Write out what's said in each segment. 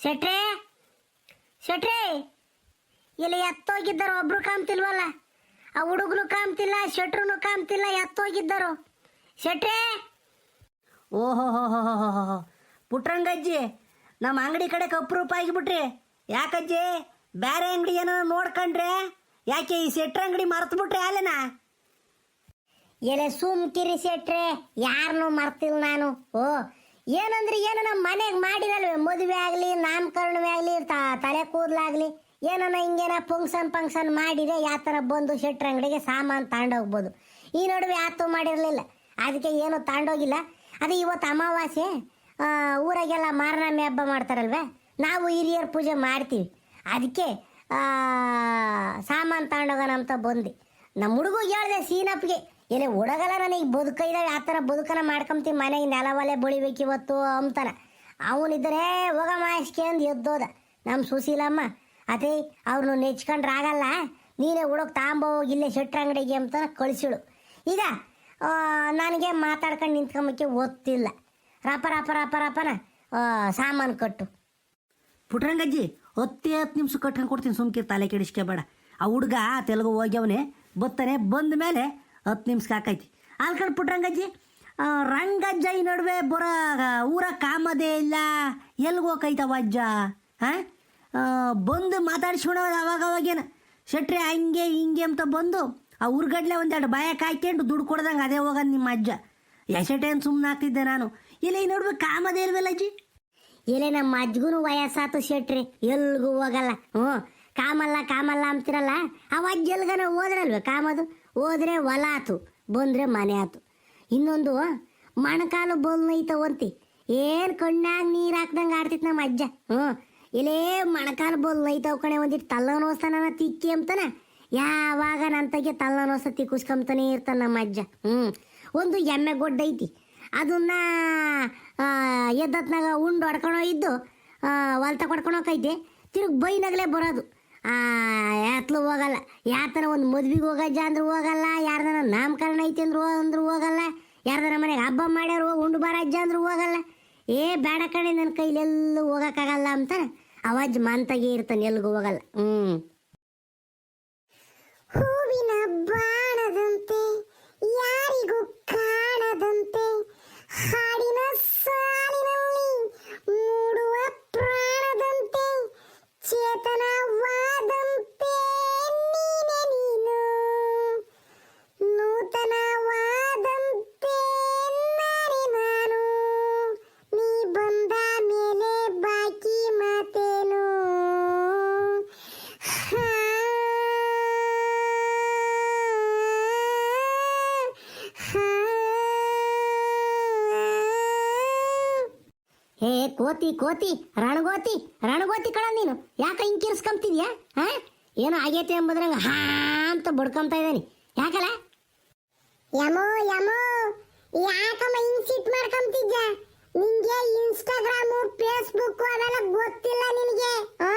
ಶೆಟ್ರೆ ಶೆಟ್ರೆ ಇಲ್ಲಿ ಎತ್ತೋಗಿದ್ದರು ಒಬ್ರು ಕಾಮ್ತಿಲ್ವಲ್ಲ ಆ ಹುಡುಗನು ಕಾಣ್ತಿಲ್ಲ ಶೆಟ್ರುನು ಕಾಣ್ತಿಲ್ಲ ಎತ್ತೋಗಿದ್ದರು ಶೆಟ್ರೆ! ಓಹೋ ಹೋ ಹೋ ಹೋ ಹೋ ಪುಟ್ರಂಗಜ್ಜಿ ನಮ್ಮ ಅಂಗಡಿ ಕಡೆ ಅಪ್ರೂಪ ಆಗಿಬಿಟ್ರಿ. ಯಾಕಜ್ಜಿ ಬೇರೆ ಅಂಗಡಿ ಏನೋ ನೋಡ್ಕೊಂಡ್ರೆ? ಯಾಕೆ ಈ ಸೆಟ್ರ ಅಂಗಡಿ ಮರ್ತು ಬಿಟ್ರೆ ಅಲ್ಲೇನಾ ಎಲೆ ಸುಮ್ಕಿರಿ ಶೆಟ್ರೆ ಯಾರನ್ನೂ ಮರ್ತಿಲ್ಲ ನಾನು. ಓ ಏನಂದ್ರೆ ಏನು ನಮ್ಮ ಮನೆಗೆ ಮಾಡಿರಲ್ವೇ? ಮದುವೆ ಆಗಲಿ, ನಾಮಕರಣವೇ ಆಗಲಿ ತಲೆ ಕೂದಲಾಗಲಿ. ಏನನ ಹಿಂಗೇನ ಫಂಕ್ಷನ್ ಫಂಕ್ಷನ್ ಮಾಡಿದ್ರೆ ಯಾವ ಥರ ಬಂದು ಶೆಟ್ರ ಅಂಗಡಿಗೆ ಸಾಮಾನು ತಗೊಂಡೋಗ್ಬೋದು. ಈ ನಡುವೆ ಯಾತು ಮಾಡಿರಲಿಲ್ಲ. ಅದಕ್ಕೆ ಏನು ತಗೊಂಡೋಗಿಲ್ಲ. ಅದು ಇವತ್ತು ಅಮಾವಾಸ್ಯೆ ಊರಾಗೆಲ್ಲ ಮಾರನಾಮಿ ಹಬ್ಬ ಮಾಡ್ತಾರಲ್ವೇ? ನಾವು ಹಿರಿಯರ ಪೂಜೆ ಮಾಡ್ತೀವಿ. ಅದಕ್ಕೆ ಸಾಮಾನು ತಗೊಂಡೋಗೋಣ ಅಂತ ಬಂದು ನಮ್ಮ ಹುಡುಗ ಹೇಳಿದೆ ಸೀನಪ್ಗೆ ಎಲೆ ಹುಡುಗಲ್ಲ ನನಗೆ ಬದುಕೈದಾವೆ ಆ ಥರ ಬದುಕನ ಮಾಡ್ಕೊಂತೀನಿ ಮನೆಗೆ ನೆಲ ಒಲೆ ಬಳಿಬೇಕು ಇವತ್ತು ಅಂತಾನ. ಅವನಿದ್ರೆ ಹೋಗ ಮಾಸ್ಕೆ ಅಂದು ಎದ್ದೋದ. ನಮ್ಮ ಸುಶೀಲಮ್ಮ, ಅದೇ ಅವ್ರನ್ನ ನೆಚ್ಕೊಂಡ್ರೆ ಆಗಲ್ಲ. ನೀನೇ ಹುಡುಗ ತಾಂಬೋ, ಇಲ್ಲೇ ಶೆಟ್ರ ಅಂಗಡಿಗೆ ಅಂತ ಕಳಿಸಿಳು. ಈಗ ನನಗೆ ಮಾತಾಡ್ಕೊಂಡು ನಿಂತ್ಕೊಂಬಕ್ಕೆ ಒತ್ತಿಲ್ಲ. ರಪ ರಪ ರಪ, ರಪನ ಸಾಮಾನು ಕಟ್ಟು. ಪುಟ್ರಂಗಜ್ಜಿ ಹತ್ತೇ ಹತ್ತು ನಿಮಿಷ ಕಟ್ಕೊಂಡು ಕೊಡ್ತೀನಿ, ಸುಮ್ಕಿರ್ ತಲೆ ಕೆಡಿಸ್ಕೋಬೇಡ ಆ ಹುಡುಗ ತೆಲುಗು ಹೋಗ್ಯವನೇ, ಬತ್ತಾನೆ ಬಂದ ಮೇಲೆ ಹತ್ತು ನಿಮಿಷಕ್ಕೆ ಹಾಕೈತಿ. ಅಲ್ಲಿ ಪುಟ್ರಂಗಜ್ಜಿ ಆ, ರಂಗಜ್ಜ ನಡುವೆ ಬರ ಊರ ಕಾಮದೇ ಇಲ್ಲ. ಎಲ್ಲಿಗೆ ಹೋಗೈತವ ಅಜ್ಜ ಹಾಂ ಬಂದು ಮಾತಾಡ್ಸ್ಕೊಂಡು ಅವಾಗ ಅವಾಗೇನು ಶೆಟ್ರೆ ಹಂಗೆ ಹಿಂಗೆ ಅಂತ ಬಂದು ಆ ಊರ್ಗಡ್ಲೆ ಒಂದೆರಡು ಬಾಯಕ್ಕೆ ಕಾಯ್ಕೊಂಡು ದುಡ್ಡು ಕೊಡ್ದಂಗೆ ಅದೇ ಹೋಗೋದು ನಿಮ್ಮ ಅಜ್ಜ. ಎಸೆಟೇನು ಸುಮ್ಮನೆ ಆಗ್ತಿದ್ದೆ ನಾನು? ಇಲ್ಲ ಈ ನಡುವೆ ಕಾಮದೇ ಇಲ್ವಲ್ಲ ಅಜ್ಜಿ? ಇಲ್ಲ ನಮ್ಮ ಅಜ್ಜಿಗೂ ವಯಸ್ಸಾತು ಶೆಟ್ರಿ. ಎಲ್ಗೂ ಹೋಗಲ್ಲ. ಹ್ಞೂ ಕಾಮಲ್ಲ ಕಾಮಲ್ಲ ಅಂತಿರಲ್ಲ. ಅವಾಗ ಎಲ್ಗನ ಹೋದ್ರಲ್ವೇ ಕಾಮದು? ಹೋದ್ರೆ ಹೊಲ ಆತು, ಬಂದ್ರೆ ಮನೆ ಆತು. ಇನ್ನೊಂದು, ಮಣಕಾಲು ಬೋಲ್ ನೈತವಂತಿ ಏನು ಕಣ್ಣಾಗ ನೀರು ಹಾಕ್ದಂಗೆ ಆಡ್ತಿತ್ತು ನಮ್ಮ ಅಜ್ಜ, ಹ್ಞೂ. ಇಲ್ಲೇ ಮಣಕಾಲು ಬೋಲ್ ನೈತವ್ ಕಣೆ ಒಂದಿಟ್ಟು ತಲ್ಲನೋಸ್ತಾನ ತಿಕ್ಕಿ ಅಂತಾನ ಯಾವಾಗ ನಂತಗೆ ತಲ್ಲನೋಸ ತಿಕ್ಕಿಸ್ಕೊಂತಾನೆ ಇರ್ತಾನೆ ನಮ್ಮ ಅಜ್ಜ, ಹ್ಞೂ. ಒಂದು ಎಮ್ಮೆ ಗೊಡ್ಡ ಐತಿ. ಅದನ್ನ ಎದ್ದತ್ನಾಗ ಉಂಡು ಹೊಡ್ಕೊಳೋ ಇದ್ದು ಹೊಲ್ತ ಕೊಡ್ಕೊಳಕೈತೆ. ತಿರುಗಿ ಬೈನಾಗಲೇ ಬರೋದು. ಯಾತ್ಲು ಹೋಗಲ್ಲ. ಯಾತನ ಒಂದು ಮದ್ವಿಗೆ ಹೋಗಜ್ಜ ಅಂದ್ರೆ ಹೋಗಲ್ಲ ಯಾರ್ದಾರ ನಾಮಕರಣ ಐತಿ ಅಂದ್ರು ಅಂದ್ರೆ ಹೋಗಲ್ಲ, ಯಾರ್ದನ ಮನೆಗೆ ಹಬ್ಬ ಮಾಡ್ಯಾರ ಉಂಡು ಬಾರಜ್ಜ ಅಂದ್ರೆ ಹೋಗಲ್ಲ. ಏ ಬೇಡ ಕಣೆ ನನ್ನ ಕೈಲೆಲ್ಲೂ ಹೋಗೋಕ್ಕಾಗಲ್ಲ ಅಂತ ಅವಾಜ್ ಮಂತಾಗೆ ಇರ್ತಾನೆ ಎಲ್ಗೂ ಹೋಗಲ್ಲ. ಹ್ಞೂ ಹೂವಿನ ಬಾಣದಂತೆ, ಯಾರಿಗೂ ಕಾಣದಂತೆ ಹಾಡಿನ ಸಾಲಿನಲ್ಲಿ ಮೂಡುವ ಪ್ರಾಣದಂತೆ ಚೇತನವಾದಂತೆ ನೀನೆ ನೀನು ನೂತನವಾದಂತೆ ನಾನೇ ನಾನು ನೀ ಬಂದ ಮೇಲೆ ಬಾಕಿ ಮಾತೇನು ಹೇ ಕೋತಿ ಕೋತಿ ರಣಗೋತಿ ರಣಗೋತಿ ಕಣ ನೀನು. ಯಾಕೆ ಹಿಂಗ್ ಕಿರ್ಸ್ಕೊಂತಿದ್ಯಾ ಏನೋ ಆಗೈತೆ ಎಂಬುದ್ರಂಗ ಹಾ ಅಂತ ಬಡ್ಕೊಂತ ಇದ್ದಾನೆ ಯಾಕಲ್ಲ ಯಮೋ ಯಮೋ ಯಾಕಮ್ಮ ಹಿಂಗ್ ಸಿಟ್ ಮಾಡ್ಕೊಂತಿದ್ಯ ನಿಂಗೆ ಇನ್ಸ್ಟಾಗ್ರಾಮು ಫೇಸ್ಬುಕ್ ಅವೆಲ್ಲ ಗೊತ್ತಿಲ್ಲ ನಿನಗೆ ಹಾ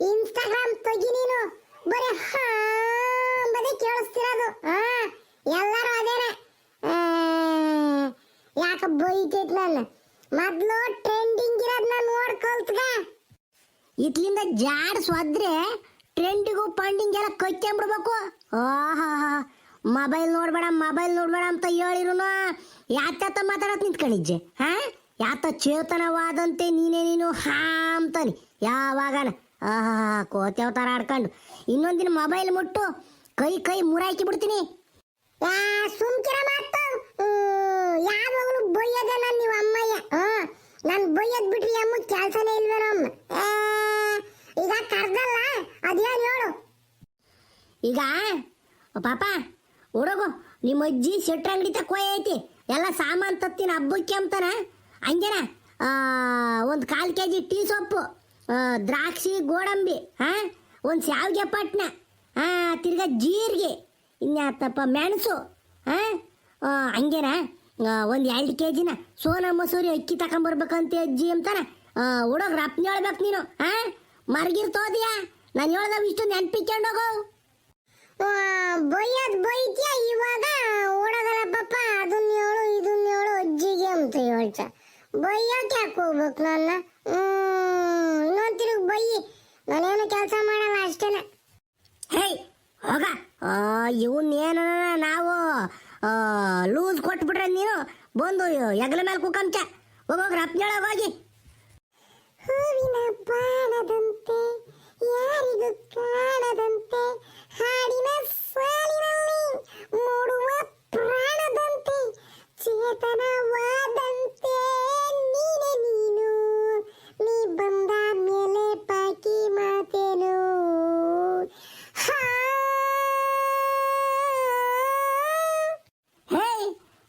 ಇನ್ಸ್ಟಾಗ್ರಾಮ್ ತೆಗಿ ನೀನು ಬರೀ ಹಾ ಅಂಬದೇ ಕೇಳಿಸ್ತಿರೋದು ಹಾ ಎಲ್ಲರೂ ಅದೇನೆ ಆ, ಯಾಕ ಬೈತೈತ್ ನನ್ನ ಮೊದ್ಲು ಟ್ರೆಂಡಿಂಗ್ ಇರೋದನ್ನ ನೋಡ್ ಕಲ್ತ್ಗ ಇದ್ಲಿಂದ ಜಾಡ್ ಸ್ವದ್ರೆ ಟ್ರೆಂಡಿಗೂ ಫಂಡಿಂಗ್ ಎಲ್ಲ ಕೈಕೊಂಬಿಡ್ಬೇಕು ಆಹಾ ಮೊಬೈಲ್ ನೋಡ್ಬೇಡ ಮೊಬೈಲ್ ನೋಡ್ಬೇಡ ಅಂತ ಹೇಳಿರುನು? ಯಾತ ಮಾತಾಡತ್ ನಿಂತ್ಕೊಂಡಿಜ್ಜೆ ಹಾ? ಯಾತ ಚೇತನವಾದಂತೆ ನೀನೇ ನೀನು ಹಾ ಅಂತಾನೆ. ಯಾವಾಗನ? ಆಹಾ ಕೋತಿ ಅವತಾರ ಆಡ್ಕೊಂಡು. ಇನ್ನೊಂದಿನ ಮೊಬೈಲ್ ಮುಟ್ಟು, ಕೈ ಕೈ ಮುರಾಕಿ ಬಿಡ್ತೀನಿ. ಸುಮ್ಕಿರ ಮಾತು. ಯಾವಾಗಲೂ ಬೈಯದ ನನ್ ನೀವು ಅಮ್ಮಯ್ಯ. ನಾನು ಬೈಯದ್ ಬಿಟ್ರಿ ಅಮ್ಮ ಕೆಲಸನೇ ಇಲ್ವೇನೋ ಅಮ್ಮ? ಈಗ ಕರ್ದಲ್ಲ ಅದೇನು ಹೇಳು? ಈಗ ಪಾಪ ಹುಡುಗು ನಿಮ್ಮ ಅಜ್ಜಿ ಶೆಟ್ರ ಅಂಗಡಿ ತಕ್ಕೋಯ್ ಐತಿ. ಎಲ್ಲ ಸಾಮಾನು ತತ್ತಿನ ಹಬ್ಬಕ್ಕೆ ಅಂತಾನ? ಹಂಗೇನ? ಒಂದು ಕಾಲು ಕೆ ಜಿ ಟೀ ಸೊಪ್ಪು ದ್ರಾಕ್ಷಿ, ಗೋಡಂಬಿ ಹಾಂ ಒಂದು ಶಾವಿಗೆ ಪಟ್ನ ಹಾಂ ತಿರ್ಗಾ ಜೀರಿಗೆ, ಇನ್ಯಾತಪ್ಪ ಮೆಣಸು ಹಾಂ ಹಂಗೇನ? ಒಂದು ಎರಡು ಕೆ ಜಿನ ಸೋನಾ ಮಸೂರಿ ಅಕ್ಕಿ ತಗೊಂಬರ್ಬೇಕಂತ ಅಜ್ಜಿ ಅಂತಾನ. ಹುಡುಗ ರಪ್ನ ಹೇಳ್ಬೇಕು ನೀನು ಹಾಂ ಮರ್ಗಿರ್ತೋದಿಯಾ? ನಾನು ಹೇಳ್ದವ್ ಇಷ್ಟು ನೆನ್ಪಿಕೊಂಡೋಗು ಬೈಯದ್ ಬೈತ್ಯ? ಇವಾಗ ಓಡೋದಲ್ಲ ಪಾಪ, ಅದನ್ನ ಹೇಳು, ಇದನ್ನ ಹೇಳು, ಅಜ್ಜಿಗೆ ಅಂತ ಹೇಳ್ತ. ಬೈಯಕ್ಕೆ ಯಾಕೆ ಹೋಗ್ಬೇಕು ನನ್ನ? ಹ್ಮ್ ಬೈಯಿ ನಾನೇನು ಕೆಲಸ ಮಾಡಲ್ಲ, ಅಷ್ಟೇನೆ. ಹೇಯ್, ಹೋಗ. ಇವನ್ನೇನ ನಾವು ಲೂಸ್ ಕೊಟ್ಬಿಟ್ರೆ ನೀನು ಬಂದು ಎಗಲ ಮೇಲೆ ಕುಕಂಚ ಹೋಗೋಗ್ರ ಅಪ್ನೊಳಗೆ ಹೋಗಿ. ಹೂವಿನ ಬಾಣದಂತೆ, ಯಾರಿಗೂ ಕಾಣದಂತೆ ಹಾಡಿನ ಸಾಲಿನಲ್ಲಿ ಮೂಡುವ ಪ್ರಾಣದಂತೆ ಚೇತನವಾದಂತೆ ನೀನೆ ನೀನು, ನೀ ಬಂದ ಮೇಲೆ ಬಾಕಿ ಮಾತೇನು. ಹಾ.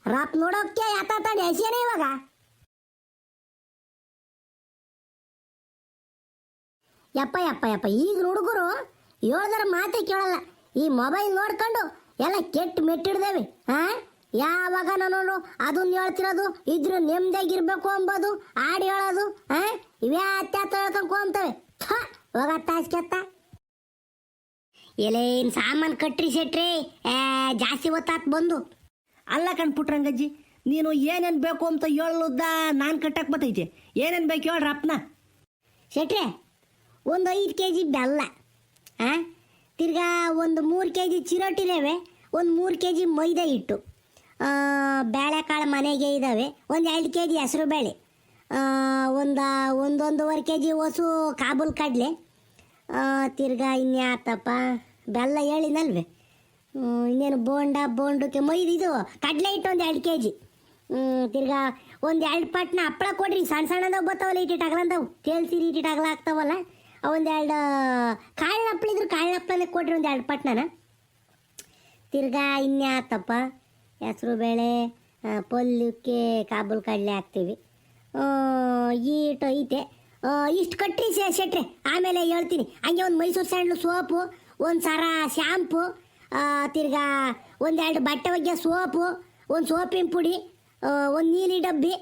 ರಾಪ್ ನೋಡೋಕ್ಕೆ ಯಾತ ಹಸಿಯನೇ ಇವಾಗ? ಯಪ್ಪ ಯಪ್ಪ ಯಪ್ಪ, ಈಗ ಹುಡುಗರು ಹೇಳ್ದರ ಮಾತೇ ಕೇಳಲ್ಲ. ಈ ಮೊಬೈಲ್ ನೋಡ್ಕೊಂಡು ಎಲ್ಲ ಕೆಟ್ಟ ಮೆಟ್ಟಿಡ್ದೇವೆ ಹಾ ಯಾವಾಗ ನಾನು ಅದನ್ನ ಹೇಳ್ತಿರೋದು ಇದ್ರು ನೆಮ್ಮದಿಯಾಗಿರ್ಬೇಕು ಅಂಬೋದು ಆಡಿ ಹೇಳೋದು ಹಾ ಇವೇ ಅತ್ಯಾತ ಹೇಳ್ಕೊಂಡ್ಕೊಂತವೆ ಹೋಗ ತಾಸ್ಕೆತ್ತ ಎಲೇನ್ ಸಾಮಾನ್ ಕಟ್ರಿ ಸೆಟ್ರಿ ಏ ಜಾಸ್ತಿ ಹೊತ್ತಾತ್ ಬಂದು. ಅಲ್ಲ ಕಣ್ ಪುಟ್ರಂಗಜ್ಜಿ ನೀನು ಏನೇನು ಬೇಕು ಅಂತ ಹೇಳುದ ನಾನು ಕಟ್ಟಕ್ಕೆ ಬತ್ತೈತೆ ಏನೇನು ಬೇಕು ಹೇಳ್ರಪ್ಪನ ಶೆಟ್ರೆ ಒಂದು ಐದು ಕೆ ಜಿ ಬೆಲ್ಲ. ಆ? ತಿರ್ಗಾ ಒಂದು ಮೂರು ಕೆ ಜಿ ಚಿರೋಟಿಲೇವೆ ಒಂದು ಮೂರು ಕೆ ಜಿ ಮೈದಾ ಹಿಟ್ಟು. ಬೇಳೆಕಾಳು ಮನೆಗೆ ಇದ್ದಾವೆ ಒಂದು ಎರಡು ಕೆ ಜಿ ಹೆಸರು ಬೇಳೆ ಒಂದು, ಒಂದೊಂದುವರೆ ಕೆ ಜಿ ಹೊಸು ಕಾಬೂಲ್ ಕಡಲೆ. ತಿರ್ಗಾ ಇನ್ಯಾತಪ್ಪ, ಬೆಲ್ಲ ಹೇಳಿನಲ್ವೇ ಇನ್ನೇನು ಬೋಂಡ, ಬೋಂಡಕ್ಕೆ ಮೈದು ಇದು, ಕಡಲೆ ಹಿಟ್ಟು ಒಂದು ಎರಡು ಕೆ ಜಿ ತಿರ್ಗಾ ಒಂದು ಎರಡು ಪಟ್ನ ಹಪ್ಪಳ ಕೊಡ್ರಿ, ಸಣ್ಣ ಸಣ್ಣದವು ಬರ್ತಾವಲ್ಲ ಇಟ್ಟಿಟ್ಟು ಅಗಲಂದವು ಕೇಳ್ಸಿರಿ ಇಟ್ಟಿಟ್ಟು ಅಗಲ ಆಗ್ತಾವಲ್ಲ. ಒಂದು ಎರಡು ಕಾಳು ಹಪ್ಪಳ ಇದ್ರು ಕಾಳು ಕೊಡ್ರಿ ಒಂದು ಎರಡು ಪಟ್ನಾನ ತಿರ್ಗಾ ಇನ್ಯಾತಪ್ಪ? ಹೆಸರು ಬೇಳೆ ಪಲ್ಯಕ್ಕೆ ಕಾಬೂಲ್ ಕಡಲೆ ಹಾಕ್ತೀವಿ. ಈಟ ಐತೆ. ಇಷ್ಟು ಕಟ್ರಿ ಶೆಟ್ರೆ ಆಮೇಲೆ ಹೇಳ್ತೀನಿ. ಹಂಗೆ ಒಂದು ಮೈಸೂರು ಸ್ಯಾಂಡ್ಲು ಸೋಪು ಒಂದು ಸರ ಶ್ಯಾಂಪು ತಿರ್ಗಾ ಒಂದೆರಡು ಬಟ್ಟೆ ಒಗ್ಗೋ ಸೋಪು ಒಂದು ಸೋಪಿನ ಪುಡಿ ಒಂದು ನೀಲಿ ಡಬ್ಬಿ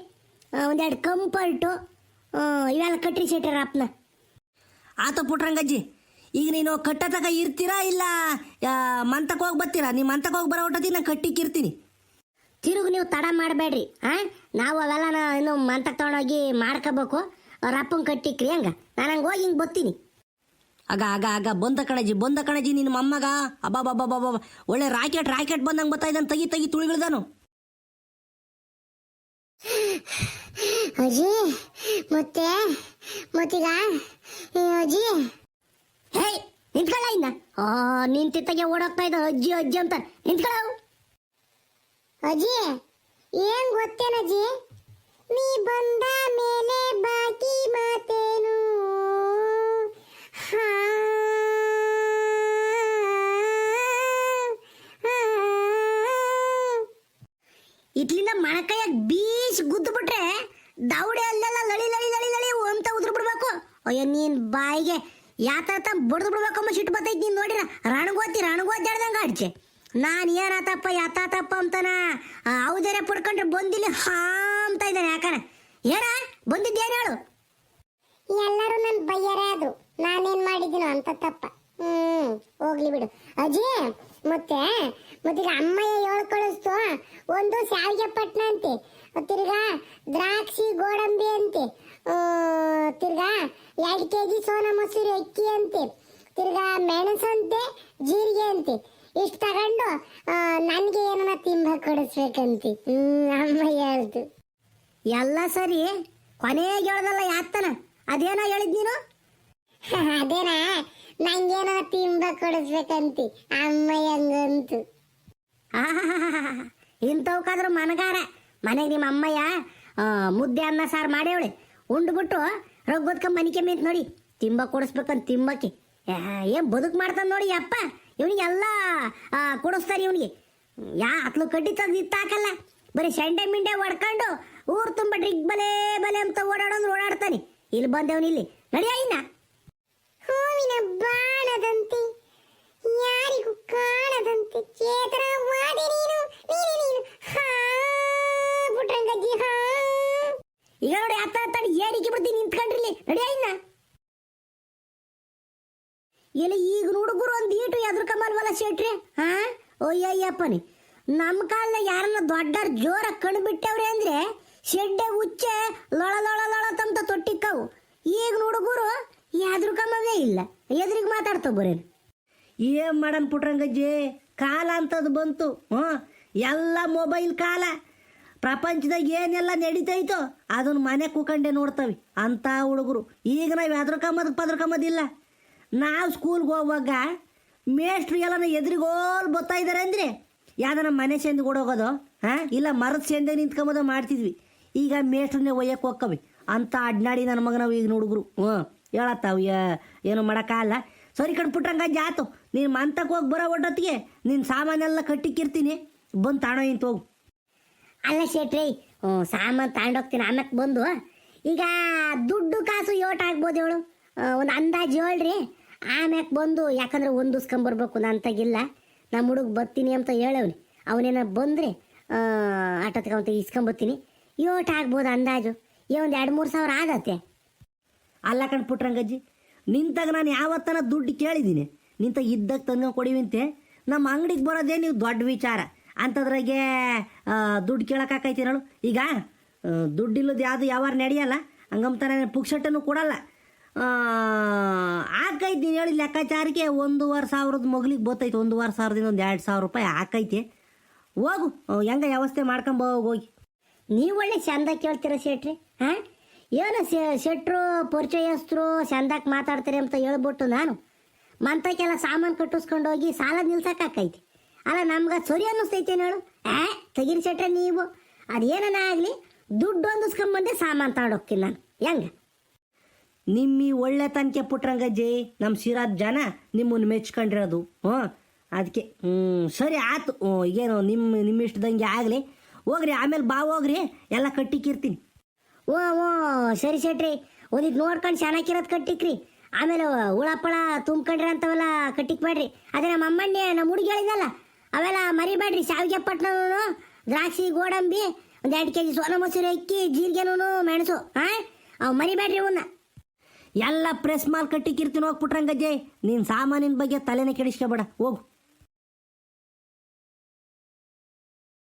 ಒಂದೆರಡು ಕಂಫರ್ಟು ಆ, ಇವೆಲ್ಲ ಕಟ್ರಿ ಶೆಟ್ರೆ ಅಪ್ಪನ ಆತ ಪುಟ್ರಂಗಜ್ಜಿ ಈಗ ನೀನು ಕಟ್ಟತಕ ಇರ್ತೀರಾ ಇಲ್ಲ ಮಂತಕ್ಕೆ ಹೋಗಿ ಬರ್ತೀರಾ? ನೀವು ಮಂತಕ್ಕೆ ಹೋಗಿ ಬರೋ ಹೊಟ್ಟತಿ ನಾನು ಕಟ್ಟಿಕ್ಕಿರ್ತೀನಿ ತಿರುಗಿ ನೀವು ತಡ ಮಾಡಬೇಡ್ರಿ ಹಾಂ ನಾವು ಅವೆಲ್ಲ ಇನ್ನು ಮಂತಕ್ಕೆ ತೊಗೊಂಡೋಗಿ ಮಾಡ್ಕೋಬೇಕು. ಅವ್ರ ಅಪ್ಪನ ಕಟ್ಟಿಕ್ರಿ ಹಂಗ. ನಾನು ಹಂಗೆ ಹೋಗಿ ಹಿಂಗೆ ಬರ್ತೀನಿ. ಆಗ ಆಗ ಆಗ ಬಂದ ಕಣಜಿ ಬಂದ ಕಣಜಿ ನಿನ್ನ ಮಮ್ಮಗ. ಅಬ್ಬಾ ಒಳ್ಳೆ ರಾಕೆಟ್ ರಾಕೆಟ್ ಬಂದಂಗೆ ಬರ್ತಾ ಇದ್ದಾನೆ ತಗಿ ತಗಿ ತುಳಿಗಿಳ್ದಾನು. ಅಜ್ಜಿ ಮತ್ತೆ ಮತ್ತೀಗ ಅಜ್ಜಿ. ಹೇ ನಿಂತ್ಕೊಳ್ಳ ಇನ್ನ. ಆ ನಿಂತಿತ್ತಾಗೆ ಓಡೋಗ್ತಾ ಇದ್ದ ಅಜ್ಜಿ ಅಜ್ಜಿ ಅಂತ. ನಿಂತ್ಕೊಳ್ಳ ಅಜ್ಜಿ ಏನ್ ಗೊತ್ತೇನಜ್ಜಿ ನೀ ಬಂದ ಮೇಲೆ ಬಾಕಿ ಮಾತೇನು? ಹಾ. ಇಟ್ಲಿಂದ ಮಣಕೈಯಾಗ ಬೀಸ್ ಗುದ್ದು ಬಿಟ್ರೆ ದೌಡೆ ಅಲ್ಲೆಲ್ಲ ಲಳಿ ಲಳಿ ಲಳಿ ಲಳಿ ಅಂತ ಉದ್ರು ಬಿಡ್ಬೇಕು. ಅಯ್ಯೋ, ನೀನ್ ಬಾಯಿಗೆ ಯಾತಾತ ಬಡ್ದು ಬಿಡ್ಬೇಕಮ್ಮ ಸಿಟ್ಟು ಬತ್ತೈತಿ ನೀನ್ ನೋಡಿರ? ರಣಗೋತಿ, ರಾಣಗೋತಿ ಹೇಳ್ದಂಗ ನಾನ್ ನಾನು ಏನಾತಪ್ಪ, ಯಾತಾತಪ್ಪ ಅಂತನ? ಔದರ ಪಡ್ಕೊಂಡ್ರೆ ಬಂದಿಲ್ಲಿ ಹಾ ಅಂತ ಇದ್ದಾನೆ ಯಾಕನ ಏನ ಬಂದಿದ್ದೇನು ಹೇಳು? ಎಲ್ಲರೂ ನನ್ನ ಬಯ್ಯರೇ ಅದು ನಾನೇನ್ ಮಾಡಿದ್ದೀನೋ ಅಂತ ತಪ್ಪ ಹ್ಮ್, ಹೋಗ್ಲಿ ಬಿಡು. ಅಜ್ಜಿ ಮತ್ತೆ ಮತ್ತೀಗ ಅಮ್ಮಯ್ಯ ಏಳು ಕಳಿಸ್ತು. ಒಂದು ಶಾವಿಗೆ ಪಟ್ನ ಅಂತೆ ತಿರ್ಗಾ ದ್ರಾಕ್ಷಿ ಗೋಡಂಬಿ ಅಂತೆ. ತಿರ್ಗಾ ಎರಡು ಕೆ ಜಿ ಸೋನಾ ಮಸೂರಿ ಅಕ್ಕಿ ಅಂತೆ. ತಿರ್ಗಾ ಮೆಣಸಂತೆ ಜೀರಿಗೆ ಅಂತೆ. ಇಷ್ಟು ತಗೊಂಡು ನನಗೆ ಏನನ್ನ ತಿಂಬ ಕೊಡಿಸ್ಬೇಕಂತೆ. ಹ್ಮ್ ಅಮ್ಮಯ್ಯ ಹೇಳ್ತು ಎಲ್ಲ ಸರಿ. ಕೊನೆಗೆ ಹೇಳ್ದಲ್ಲ ಯಾತನ? ಅದೇನೋ ಹೇಳಿದ್ ನೀನು? ಅದೇನಾ? ನಂಗೇನೋ ತಿಂಬ ಕೊಡಿಸ್ಬೇಕಂತಿ ಅಮ್ಮ ಆಹಾ ಇಂಥವ್ಕಾದ್ರೂ ಮನಗಾರ. ಮನೆಗೆ ನಿಮ್ಮ ಅಮ್ಮಯ್ಯ ಮುದ್ದೆ ಅನ್ನ ಸಾರು ಮಾಡೇವಳೆ ಉಂಡ್ಬಿಟ್ಟು ರೊಗ್ಗೋದ್ಕ ಮನಿಕೆ ಮಿಂತ ನೋಡಿ, ತಿಂಬ ಕೊಡಿಸ್ಬೇಕಂತ ತಿಂಬಕ್ಕೆ. ಏನ್ ಬದುಕು ಮಾಡ್ತಾನೆ ನೋಡಿ ಅಪ್ಪ ಇವನಿಗೆಲ್ಲ ಕೊಡಿಸ್ತಾರೆ ಇವನಿಗೆ. ಯಾ ಹತ್ಲು ಕಡ್ಡಿ ತಂದು ಇತ್ತಾಕಲ್ಲ. ಬರೀ ಸಂಡೆ ಮಿಂಡೆ ಹೊಡ್ಕೊಂಡು ಊರು ತುಂಬ ಡ್ರಿಗ್ ಬಲೆ ಬಲೆ ಅಂತ ಓಡಾಡೋದು ಓಡಾಡ್ತಾನೆ. ಇಲ್ಲಿ ಬಂದೇವನಿಲ್ಲಿ. ನಡಿಯ ಇನ್ನ? ಹೂವಿನ ಬಾಣದಂತೆ, ಯಾರಿಗೂ ಕಾಣದಂತೆ ಚೇತನವಾದಿ ನೀನು ನೀನು ನೀನು. ಹಾ ಪುಟ್ರಂಗಜ್ಜಿ ಹಾ. ಈಗ ನೋಡಿ ಅತ್ತ ಅತ್ತ ಏರಿಕೆ ಬಿಡ್ತೀನಿ ನಿಂತ್ಕೊಂಡ್ರಿಲ್ಲಿ ನಡಿಯ ಇನ್ನ. ಎಲ್ಲ ಈಗ ಹುಡುಗರು ಒಂದು ಈಟು ಎದ್ರ ಕಮಲ್ವಲ್ಲ ಶೆಟ್ರಿ. ಹಾ? ಓಯ್ಯಪ್ಪನಿ ನಮ್ಮ ಕಾಲದ ಯಾರನ್ನ ದೊಡ್ಡರ್ ಜೋರ ಕಣ್ಣು ಬಿಟ್ಟವ್ರೆ ಅಂದ್ರೆ, ಶೆಡ್ಡೆ ಉಚ್ಚೆ ಲೊಳ ಲೊಳ ಲೊಳ ತಂತ ತೊಟ್ಟಿಕ್ಕವು. ಈಗ ಹುಡುಗರು ಯಾವ್ದ್ರ ಕಮ್ಮದೇ ಇಲ್ಲ. ಎದುರಿಗೆ ಮಾತಾಡ್ತಾವ ಬರೇನು ಏನ್ ಮಾಡನ್ ಪುಟ್ರಂಗಜ್ಜಿ ಕಾಲ ಅಂತದ್ ಬಂತು, ಹ್ಞೂ? ಎಲ್ಲ ಮೊಬೈಲ್ ಕಾಲ. ಪ್ರಪಂಚದಾಗ ಏನೆಲ್ಲ ನಡೀತೈತೋ ಅದನ್ನ ಮನೆ ಕೂಕಂಡೆ ನೋಡ್ತಾವೆ ಅಂತ ಹುಡುಗರು. ಈಗ ನಾವು ಪದ್ರ ಕಮ್ಮದಿಲ್ಲ ನಾವು ಸ್ಕೂಲ್ಗೆ ಹೋಗುವಾಗ ಮೇಷ್ಟ್ರು ಎಲ್ಲ ಎದುರಿಗೋಲ್ ಬರ್ತಾ ಇದ್ದಾರೆ ಅಂದರೆ ಯಾವ್ದಾರ ಮನೆ ಸಂದಿ ಹೋಗೋದು, ಹಾಂ? ಇಲ್ಲ ಮರದ ಸೆಂದೆ ನಿಂತ್ಕೊಂಬೋದು ಮಾಡ್ತಿದ್ವಿ. ಈಗ ಮೇಷ್ಟ್ರನ್ನೇ ಒಯ್ಯಕ್ಕೆ ಹೋಗ್ಕವಿ. ಅಂತ ಅಡ್ನಾಡಿ ನನ್ನ ಮಗನವು ಈಗ ಹುಡುಗರು ಹ್ಞೂ? ಹೇಳತ್ತಾವ ಏನು ಮಾಡೋಕ್ಕಾಗಲ್ಲ. ಸರಿ ಕಣ್ ಪುಟ್ರಂಗಜ್ಜಿ ಜಾತು ನೀನು ಮಂತಕ್ಕೆ ಹೋಗಿ ಬರೋ ಒಟ್ಟೊತ್ತಿಗೆ ನಿನ್ನ ಸಾಮಾನೆಲ್ಲ ಕಟ್ಟಿಕ್ಕಿರ್ತೀನಿ. ಬಂದು ತಾಣೋ ಇಂತ ಹೋಗು. ಅಲ್ಲ ಶೆಟ್ರಿ, ಹ್ಞೂ, ಸಾಮಾನು ತಗೊಂಡೋಗ್ತೀನಿ ಅನ್ನಕ್ಕೆ ಬಂದು, ಈಗ ದುಡ್ಡು ಕಾಸು ಯೋಟ್ ಆಗ್ಬೋದು ಹೇಳು. ಒಂದು ಅಂದಾಜು ಹೇಳ್ರಿ. ಆಮ್ಯಾಕೆ ಬಂದು, ಯಾಕಂದ್ರೆ ಒಂದಿಸ್ಕೊಂಬರ್ಬೇಕು ನಾನು ತಗಿಲ್ಲ. ನಮ್ಮ ಹುಡುಗ ಬರ್ತೀನಿ ಅಂತ ಹೇಳವ್ನಿ. ಅವನೇನ ಬಂದರೆ ಆಟೋತ್ಕೊಂತ ಇಸ್ಕೊಂಬರ್ತೀನಿ ಯೋಟ್ ಆಗ್ಬೋದು ಅಂದಾಜು. ಈ ಒಂದು ಎರಡು ಮೂರು ಸಾವಿರ ಆಗತ್ತೆ ಅಲ್ಲ ಕಣ್ ಪುಟ್ರಂಗಜ್ಜಿ, ನಿಂತಾಗ ನಾನು ಯಾವತ್ತನ ದುಡ್ಡು ಕೇಳಿದ್ದೀನಿ ನಿಂತ ಇದ್ದಾಗ ತಂದು ಕೊಡಿವಿಂತೆ ನಮ್ಮ ಅಂಗಡಿಗೆ ಬರೋದೇ ನೀವು ದೊಡ್ಡ ವಿಚಾರ. ಅಂಥದ್ರಾಗೆ ದುಡ್ಡು ಕೇಳೋಕ್ಕಾಕೈತಿರಳು ಈಗ ದುಡ್ಡಿಲ್ಲದ ಯಾವುದು ಯಾವಾರ ನಡೆಯಲ್ಲ, ಹಂಗಂತಾನೆ ಪುಕ್ಸಟ್ಟನ್ನು ಕೊಡಲ್ಲ. ಹಾಕೈತಿ ಹೇಳಿ ಲೆಕ್ಕಾಚಾರಕ್ಕೆ ಒಂದೂವರೆ ಸಾವಿರದ ಮಗ್ಲಿಗೆ ಬರ್ತೈತೆ ಒಂದೂವರೆ ಸಾವಿರದಿಂದ ಒಂದು ಎರಡು ಸಾವಿರ ರೂಪಾಯಿ ಆಕೈತಿ. ಹೋಗು ಹೆಂಗ ವ್ಯವಸ್ಥೆ ಮಾಡ್ಕೊಂಬೋಗಿ ನೀವು ಒಳ್ಳೆ ಚಂದ ಕೇಳ್ತೀರ ಸೇಟ್ರಿ ಹಾಂ ಏನು ಶೆಟ್ರು ಪರಿಚಯಸ್ಥರು ಚಂದಾಗಿ ಮಾತಾಡ್ತಾರೆ ಅಂತ ಹೇಳ್ಬಿಟ್ಟು ನಾನು ಮಂತಕ್ಕೆಲ್ಲ ಸಾಮಾನು ಕಟ್ಟಿಸ್ಕೊಂಡು ಹೋಗಿ ಸಾಲ ನಿಲ್ಸಕ್ಕಾಕೈತಿ ಅಲ್ಲ, ನಮ್ಗೆ ಸರಿ ಅನ್ನಿಸ್ತೈತೇನು ಹೇಳು? ಆ ತೆಗಿರಿ ಶೆಟ್ರೆ ನೀವು. ಅದೇನ ಆಗಲಿ, ದುಡ್ಡು ಹೊಂದಿಸ್ಕೊಂಬಂದೆ ಸಾಮಾನು ತಗೊಂಡೋಗ್ತೀನಿ ನಾನು. ಹೆಂಗೆ? ನಿಮ್ಮ ಒಳ್ಳೆ ತನಕೆ ಪುಟ್ರಂಗಜ್ಜಿ ನಮ್ಮ ಶಿರಾದ ಜನ ನಿಮ್ಮನ್ನು ಮೆಚ್ಕೊಂಡಿರೋದು. ಹ್ಞೂ ಅದಕ್ಕೆ ಹ್ಞೂ ಸರಿ ಆಯ್ತು ಏನು ನಿಮ್ಮ ನಿಮ್ಮ ಇಷ್ಟದಂಗೆ ಆಗಲಿ. ಹೋಗ್ರಿ, ಆಮೇಲೆ ಬಾ, ಹೋಗ್ರಿ. ಎಲ್ಲ ಕಟ್ಟಿಕ್ಕಿರ್ತೀನಿ ಓ ಓ ಸರಿ ಶೆಟ್ರಿ. ಒಂದಿದ್ ನೋಡ್ಕೊಂಡು ಚೆನ್ನಾಗಿರೋದು ಕಟ್ಟಿಕ್ರಿ. ಆಮೇಲೆ ಹುಳಪಳ ತುಂಬ್ಕೊಂಡ್ರಿ ಅಂತವೆಲ್ಲ ಕಟ್ಟಿಕ್ ಮಾಡ್ರಿ ಅದೇ ನಮ್ಮ ಅಮ್ಮಣ್ಣೆ, ನಮ್ಮ ಹುಡುಗಿ ಅವೆಲ್ಲ ಮರಿಬೇಡ್ರಿ. ಶಾವಿಗೆ ಪಟ್ನೂ ದ್ರಾಕ್ಷಿ, ಗೋಡಂಬಿ, ಒಂದು ಎರಡು ಕೆ ಜಿ ಸೋನ ಮೊಸರು ಅಕ್ಕಿ ಜೀರಿಗೆನೂ ಮೆಣಸು ಹಾಂ ಅವು ಮರಿಬೇಡ್ರಿ ಅವನ್ನ ಎಲ್ಲ ಪ್ರೆಸ್ ಮಾಲ್ ಕಟ್ಟಿಕ್ಕಿರ್ತೀನಿ ಹೋಗ್ಬಿಟ್ರಂಗಜ್ಜೆ. ನೀನು ಸಾಮಾನಿನ ಬಗ್ಗೆ ತಲೆನೇ ಕೆಡಿಸ್ಕೊಬೇಡ. ಹೋಗು.